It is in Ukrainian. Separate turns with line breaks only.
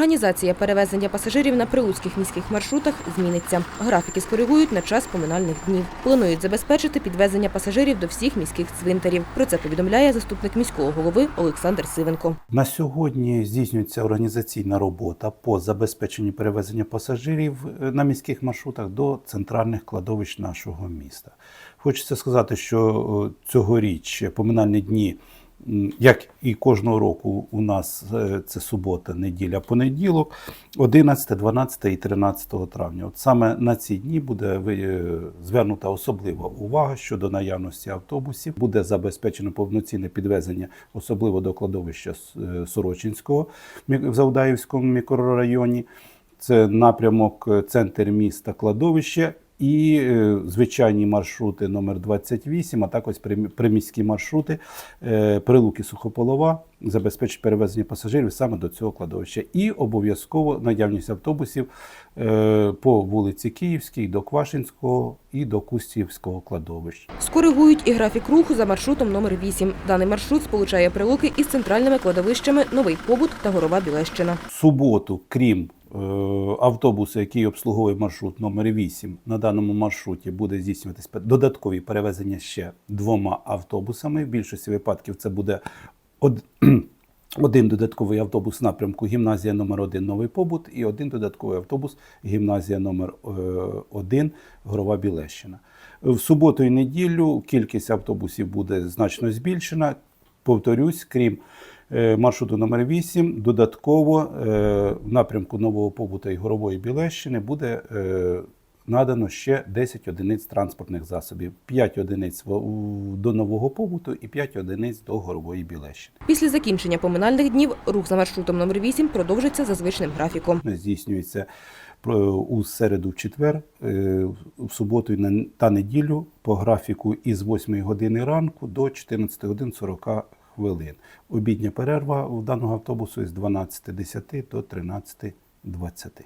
Організація перевезення пасажирів на прилуцьких міських маршрутах зміниться. Графіки скоригують на час поминальних днів. Планують забезпечити підвезення пасажирів до всіх міських цвинтарів. Про це повідомляє заступник міського голови Олександр Сивенко.
На сьогодні здійснюється організаційна робота по забезпеченню перевезення пасажирів е, на міських маршрутах до центральних кладовищ нашого міста. Хочеться сказати, що е, цьогоріч поминальні дні, як і кожного року, у нас е, це субота, неділя, понеділок, 11, 12 і 13 травня. От саме на ці дні буде е, звернута особлива увага щодо наявності автобусів. Буде забезпечено повноцінне підвезення, особливо до кладовища е, Сорочинського в Завдаївському мікрорайоні. Це напрямок е, центр міста кладовище і е, звичайні маршрути номер 28, а також примі- приміські маршрути е, Прилуки Сухополова забезпечить перевезення пасажирів саме до цього кладовища. І обов'язково наявність автобусів е, по вулиці Київській, до Квашинського і до Кустівського кладовищ.
Скоригують і графік руху за маршрутом номер 8. Даний маршрут сполучає прилуки із центральними кладовищами Новий Побут та Горова Білещина.
Суботу, крім е, автобуса, який обслуговує маршрут номер 8, на даному маршруті буде здійснюватись пе- додаткові перевезення ще двома автобусами. В більшості випадків це буде од... один додатковий автобус напрямку гімназія номер 1 Новий Побут і один додатковий автобус гімназія номер 1 Горова Білещина. В суботу і неділю кількість автобусів буде значно збільшена. Повторюсь, крім е, маршруту номер 8, додатково е, в напрямку Нового Побута і Горової Білещини буде е, надано ще 10 одиниць транспортних засобів, 5 одиниць до Нового Побуту і 5 одиниць до Горової Білещини.
Після закінчення поминальних днів рух за маршрутом номер 8 продовжиться за звичним графіком.
здійснюється у середу в четвер, е, в суботу та неділю по графіку із 8 години ранку до 14 годин 40 хвилин. Обідня перерва у даного автобусу із 12.10 до 13.20.